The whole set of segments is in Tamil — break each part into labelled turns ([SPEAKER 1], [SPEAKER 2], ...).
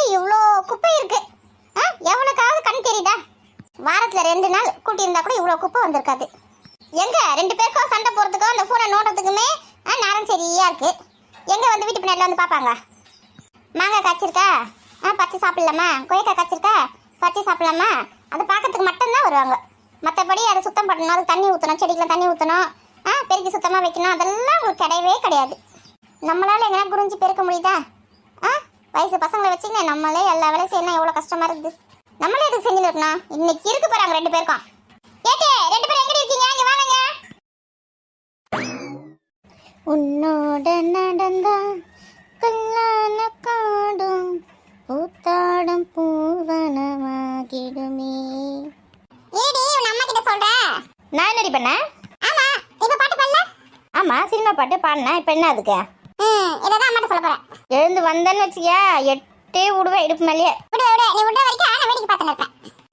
[SPEAKER 1] என்னடி இவ்வளோ குப்பை இருக்கு? ஆ? எவனுக்காவது கண் தெரியுதா? வாரத்தில் ரெண்டு நாள் கூட்டியிருந்தா கூட இவ்வளோ குப்பை வந்திருக்காது. எங்கே? ரெண்டு பேருக்கும் சண்டை போகிறதுக்கோ அந்த ஃபோனை நோண்டுறதுக்குமே ஆ, நேரம் சரியா இருக்கு. எங்கே வந்து வீட்டு பின்னாடி வந்து பார்ப்பாங்க மாங்காய் காய்ச்சிருக்கா? ஆ பச்சை சாப்பிடலாமா? கொய்யாக்காய் காய்ச்சிருக்கா? பச்சை சாப்பிடலாமா? அதை பார்க்கறதுக்கு மட்டும்தான் வருவாங்க. மற்றபடி அதை சுத்தம் பண்ணணும். அது தண்ணி ஊற்றணும் செடிக்கெலாம் தண்ணி ஊற்றணும் ஆ பெருக்கி சுத்தமாக வைக்கணும். அதெல்லாம் உங்களுக்கு கிடையவே கிடையாது. நம்மளால எங்கன்னா புரிஞ்சு பெருக்க முடியுதா? ஆ வயசு பசங்களை வச்சுங்க நம்மளே எல்லா வேலையும் செய்யணும் எவ்வளோ கஷ்டமா இருக்குது? நம்மளே எதுக்கு செஞ்சுட்டு இருக்கணும்? இன்னைக்கு இருக்கு பாருங்க ரெண்டு பேருக்கும். ஏட்டே ரெண்டு பேரும் எங்க இருக்கீங்க? இங்க வாங்க. உன்னோட நடந்தா கல்லான காடும் பூத்தாடும் பூவனமாகிடுமே. ஏடி உன் அம்மா கிட்ட சொல்ற? நான் என்னடி பண்ண ஆமா இப்ப பாட்டு பாடல. ஆமா சினிமா பாட்டு பாடினேன். இப்ப என்ன அதுக்கு? ம் இதான் அம்மாட்ட சொல்ல போறேன். எழுந்து வந்தேன்னு வச்சுக்க எட்டே விடுவேன் இடுப்பு மேலேயே. விடு விடு நீ விடுற வரைக்கும் நான் வேடிக்கை பார்த்துட்டு இருப்பேன்.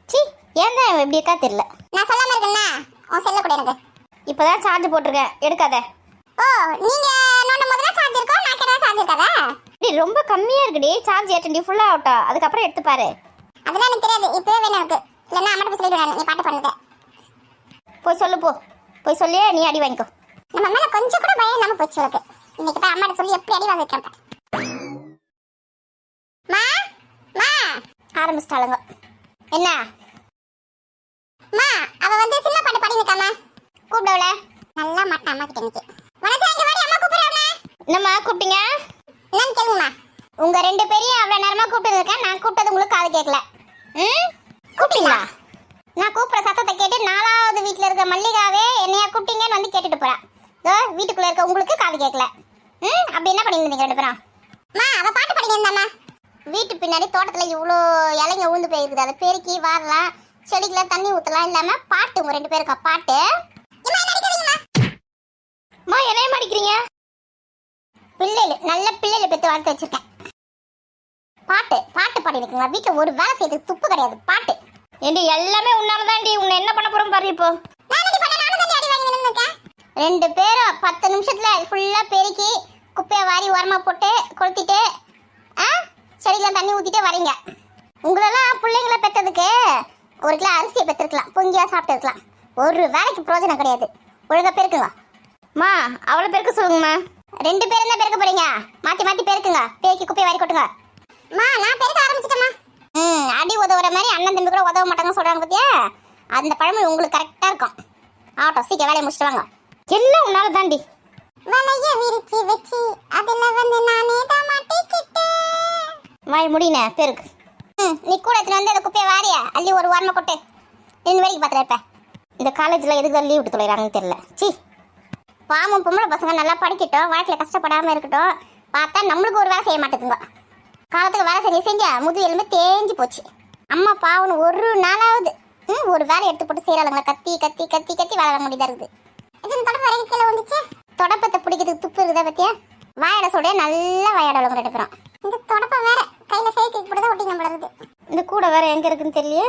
[SPEAKER 1] சி ஏன் தான் இப்படி இருக்கா தெரியல. நான் சொல்லாம இருக்கேன்னா உன் செல்ல கூட எனக்கு. இப்பதான் சார்ஜ் போட்டிருக்கேன் எடுக்காத. ஓ நீங்க நோண்டும் போதுல சார்ஜ் இருக்கோ நான் கேட்டா சார்ஜ் இருக்காதா? டி ரொம்ப கம்மியா இருக்குடி சார்ஜ் ஏற்றண்டி ஃபுல்லா ஆகட்டும் அதுக்கப்புறம் எடுத்து பாரு. அதெல்லாம் எனக்கு தெரியாது இப்பவே வேணும் எனக்கு. இல்லைன்னா அம்மாட்ட போய் சொல்லிடுவேன் நீ பாட்டு பண்ணுங்க போய் சொல்லு போ. போய் சொல்லியே நீ அடி வாங்கிக்கோ. நம்ம மேல கொஞ்சம் கூட பயம் இல்லாம போச்சு உனக்கு. இன்னைக்கு போய் அம்மாட்ட சொல்லி எப்படி அடி வாங்க வைக்கிறேன் மா மா ஆரம்பிச்சிட்டாளுங்க. என்ன? மா அவ வந்து சின்ன பாட்டு பாடி நிக்காம கூப்பிடவள நல்லா மாட்டா அம்மா கிட்ட நிக்கு வணக்கம் இங்க வாடி அம்மா கூப்பிடுறாங்க? என்னம்மா கூப்பிட்டீங்க? என்னன்னு கேளுங்கம்மா. உங்க ரெண்டு பேரையும் அவ்வளவு நேரமா கூப்பிட்டு இருக்கேன் நான் கூப்பிட்டது உங்களுக்கு காது கேட்கல. ம்? கூப்பிட்டீங்களா? நான் கூப்பிட்ற சத்தத்தை கேட்டு நாலாவது வீட்டில் இருக்க மல்லிகாவே என்னையா கூப்பிட்டீங்கன்னு வந்து கேட்டுட்டு இதோ வீட்டுக்குள்ள இருக்க உங்களுக்கு காது கேட்கல. ம் அப்படி என்ன பண்ணிருந்தீங்க ரெண்டு பேரும்? மா அவ பாட்டு படிக்கிறதாம்மா வீட்டு பின்னாடி தோட்டத்துல இவ்வளோ இலைங்க உழுந்து போயிருக்குது. அதை பெருக்கி வாரலாம் செடிக்கெல்லாம் தண்ணி ஊற்றலாம் இல்லாம பாட்டு உங்க ரெண்டு பேருக்கா பாட்டு? மா என்னைய மாடிக்கிறீங்க பிள்ளைகள் நல்ல பிள்ளைகளை பெற்று வளர்த்து வச்சிருக்கேன். பாட்டு பாட்டு பாடி இருக்குங்களா? வீட்டில் ஒரு வேலை செய்யறதுக்கு துப்பு கிடையாது பாட்டு. ஏண்டி எல்லாமே உன்னாலதான்டி. உன்னை என்ன பண்ண போறோம் பாரு இப்போ. ரெண்டு பேரும் பத்து நிமிஷத்துல ஃபுல்லா பெருக்கி குப்பையை வாரி உரமா போட்டு கொளுத்திட்டு ஆ செடியில தண்ணி ஊத்திட்டே வரீங்க. உங்களெல்லாம் பிள்ளைங்களை பெற்றதுக்கு ஒரு கிலோ அரிசியை பெற்றிருக்கலாம் பொங்கியா சாப்பிட்டு இருக்கலாம் ஒரு வேலைக்கு பிரயோஜனம் கிடையாது. ஒழுங்கா பெருக்குங்க. மா அவ்வளோ பெருக்க சொல்லுங்கம்மா. ரெண்டு பேரும் தான் பெருக்க போறீங்க. மாத்தி மாத்தி பெருக்குங்க. பெருக்கி குப்பையை வாரி கொட்டுங்க. மா நான் பெருக்க ஆரம்பிச்சிட்டேம்மா. ம் அடி உதவுற மாதிரி அண்ணன் தம்பி கூட உதவ மாட்டாங்கன்னு சொல்றாங்க பத்தியா? அந்த பழமொழி உங்களுக்கு கரெக்டா இருக்கும். ஆகட்டும் சீக்கிரம் வேலையை முடிச்சிட்டு வாங்க. எல்லாம் உன்னால தாண்டி வலைய விரிச்சு வச்சு அதுல வந்து நானே தான் மாட்டிக்கிட்டேன் வாய் முடினே பெருக்கு. ம் நீ கூட எடுத்துட்டு வந்து அந்த குப்பையை வாரிய? அள்ளி ஒரு வாரமா கொட்டு. நின்று வேடிக்கை பார்த்துட்டு இருப்ப இந்த காலேஜில் எதுக்கு லீவ் விட்டு தொலைகிறாங்கன்னு தெரியல. சி பாவம் பொம்பளை பசங்க நல்லா படிக்கட்டும் வாழ்க்கையில் கஷ்டப்படாமல் இருக்கட்டும். பார்த்தா நம்மளுக்கு ஒரு வேலை செய்ய மாட்டேங்குங்க காலத்துக்கு வேலை செஞ்சு செஞ்ச முது எலும்பு தேஞ்சு போச்சு. அம்மா பாவம் ஒரு நாளாவது ம் ஒரு வேலை எடுத்து போட்டு செய்கிறாளுங்களா கத்தி கத்தி கத்தி கத்தி வேலை வாங்க முடியதா இருக்குது. வரைக்கும் கீழே வந்துச்சு தொடப்பத்தை பிடிக்கிறதுக்கு துப்பு இருக்குதா பத்தியா? வாயாட சொல்ல நல்லா வாயாடவங்க ரெண்டு பேரும் இந்த தொடப்பம் வேற. கையில சேர்த்து இப்படிதான் ஒட்டிங்க நம்மளது இந்த கூட வேற எங்க இருக்குன்னு தெரியலையே?